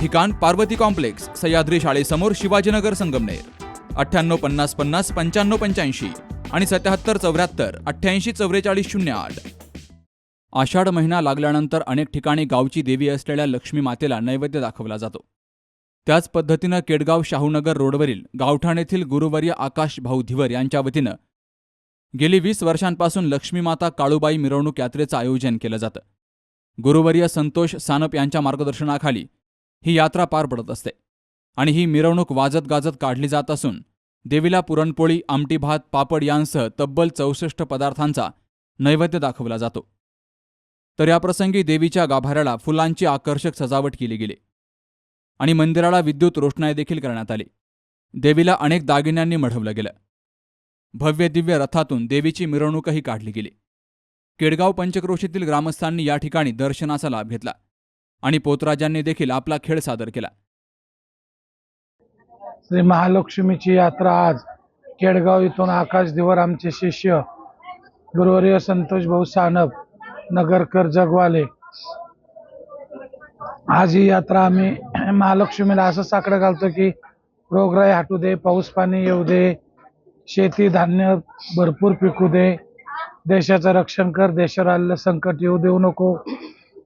ठिकाण पार्वती कॉम्प्लेक्स सह्याद्री शाळेसमोर शिवाजीनगर संगमनेर. अठ्ठ्याण्णव पन्नास पन्नास पंच्याण्णव पंच्याऐंशी आणि सत्याहत्तर चौऱ्याहत्तर अठ्ठ्याऐंशी चौवेचाळीस शून्य आठ. आषाढ महिना लागल्यानंतर अनेक ठिकाणी गावची देवी असलेल्या लक्ष्मी मातेला नैवेद्य दाखवला जातो. त्याच पद्धतीनं केडगाव शाहूनगर रोडवरील गावठाण येथील गुरुवर्य आकाश भाऊ धिवर यांच्या वतीनं गेली वीस वर्षांपासून लक्ष्मीमाता काळूबाई मिरवणूक यात्रेचं आयोजन केलं जातं. गुरुवर्य संतोष सानप यांच्या मार्गदर्शनाखाली ही यात्रा पार पडत असते. आणि ही मिरवणूक वाजत गाजत काढली जात असून देवीला पुरणपोळी आमटी भात पापड यांसह तब्बल चौसष्ट पदार्थांचा नैवेद्य दाखवला जातो. तर याप्रसंगी देवीच्या गाभाऱ्याला फुलांची आकर्षक सजावट केली गेली. आणि मंदिराला विद्युत रोषणाई देखील करण्यात आली. देवीला अनेक दागिन्यांनी मढवलं गेलं. भव्य दिव्य रथातून देवीची मिरवणूकही काढली गेली. केडगाव पंचक्रोशीतील ग्रामस्थांनी या ठिकाणी दर्शनाचा लाभ घेतला. आणि पोतराजांनी देखील आपला खेळ सादर केला. श्री महालक्ष्मीची यात्रा आज केडगाव इथून आकाश दिवर आमचे शिष्य गुरुवर्य संतोष भाऊ सानप नगरकर जगवाले. आज ही यात्रा आम्ही महालक्ष्मीला असं साकडं घालतो की रोगराई हटू दे पाऊस पाणी येऊ दे शेती धान्य भरपूर पिकू दे देशाचं रक्षण कर देशावर आलेलं संकट येऊ देऊ नको.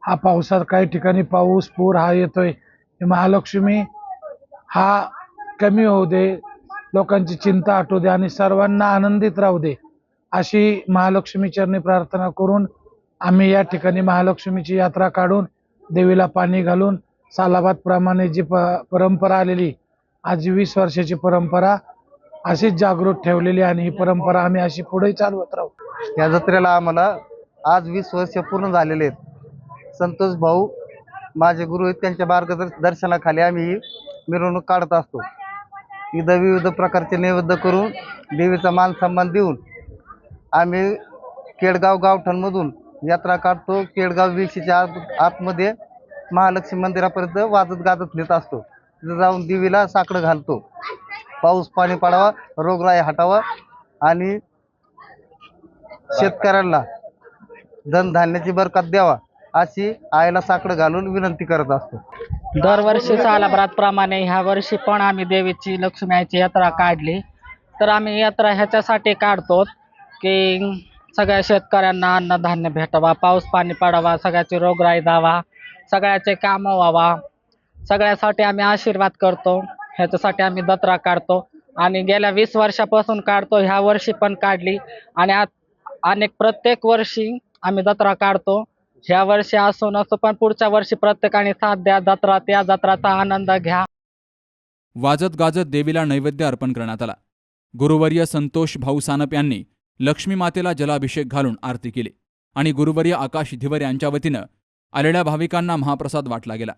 हा पावसात काही ठिकाणी पाऊस पूर हा येतोय. महालक्ष्मी हा कमी होऊ दे लोकांची चिंता आटू दे आणि सर्वांना आनंदित राहू दे अशी महालक्ष्मी चरणी प्रार्थना करून आम्ही या ठिकाणी महालक्ष्मीची यात्रा काढून देवीला पाणी घालून सालाबाद प्रमाणे जी प परंपरा आलेली आज वीस वर्षाची परंपरा अशीच जागृत ठेवलेली आणि ही परंपरा आम्ही अशी पुढे चालवत राहू. या जत्रेला आम्हाला आज वीस वर्ष पूर्ण झालेले आहेत. संतोष भाऊ माझे गुरु आहेत त्यांच्या मार्गदर्शनाखाली आम्ही ही मिरवणूक काढत असतो. इथं विविध प्रकारचे नैवेद्य करून देवीचा मान सन्मान देऊन आम्ही केडगाव गावठाणमधून यात्रा काढतो. केडगाव वीसीच्या आत आतमध्ये महालक्ष्मी मंदिरापर्यंत वाजत गाजत नेत असतो. तिथं जाऊन देवीला साकडं घालतो. पाऊस पाणी पाडावा रोगराई हटावा आणि शेतकऱ्यांना धनधान्याची बरकत द्यावा. अशी आईला साकडं घालून विनंती करत असतो. दरवर्षी सालाभरातप्रमाणे ह्या वर्षी पण आम्ही देवीची लक्ष्मी आईची यात्रा काढली. तर आम्ही यात्रा ह्याच्यासाठी काढतो की सगळ्या शेतकऱ्यांना अन्नधान्य भेटावा पाऊस पाणी पडावा सगळ्याची रोगराई जावा सगळ्याचे कामं व्हावा. सगळ्यासाठी आम्ही आशीर्वाद करतो. ह्याच्यासाठी आम्ही जत्रा काढतो. आणि गेल्या वीस वर्षापासून काढतो ह्या वर्षी पण काढली. आणि आत अनेक प्रत्येक वर्षी आम्ही जत्रा काढतो. ह्या वर्षी असो नसो पण पुढच्या वर्षी प्रत्येकाने साथ द्या जत्रा त्या जत्राचा आनंद घ्या. वाजत गाजत देवीला नैवेद्य अर्पण करण्यात आला. गुरुवर्य संतोष भाऊ सानप यांनी लक्ष्मी मातेला जलाभिषेक घालून आरती केली आणि गुरुवर्य आकाश धिवर यांच्या वतीनं आलेल्या भाविकांना महाप्रसाद वाटला गेला.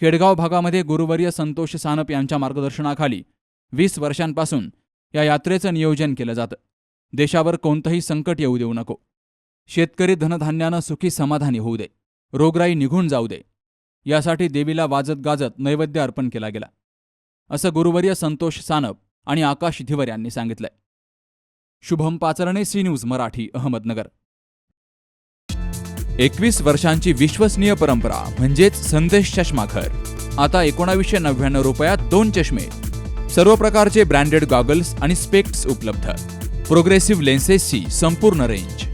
खेडगाव भागामध्ये गुरुवर्य संतोष सानप यांच्या मार्गदर्शनाखाली वीस वर्षांपासून या यात्रेचं नियोजन केलं जातं. देशावर कोणतंही संकट येऊ देऊ नको. शेतकरी धनधान्यानं सुखी समाधानी होऊ दे. रोगराई निघून जाऊ दे. यासाठी देवीला वाजत गाजत नैवेद्य अर्पण केला गेला. असं गुरुवर्य संतोष सानप आणि आकाश धिवर यांनी सांगितलंय. Shubham Pacharne C news Marathi Ahmednagar. एकवीस वर्षांची विश्वसनीय परंपरा म्हणजेच संदेश चष्माघर. आता एकोणावीसशे नव्याण्णव रुपयात दोन चष्मे. सर्व प्रकारचे ब्रँडेड गॉगल्स आणि स्पेक्ट्स उपलब्ध. प्रोग्रेसिव्ह लेन्सेसची संपूर्ण रेंज.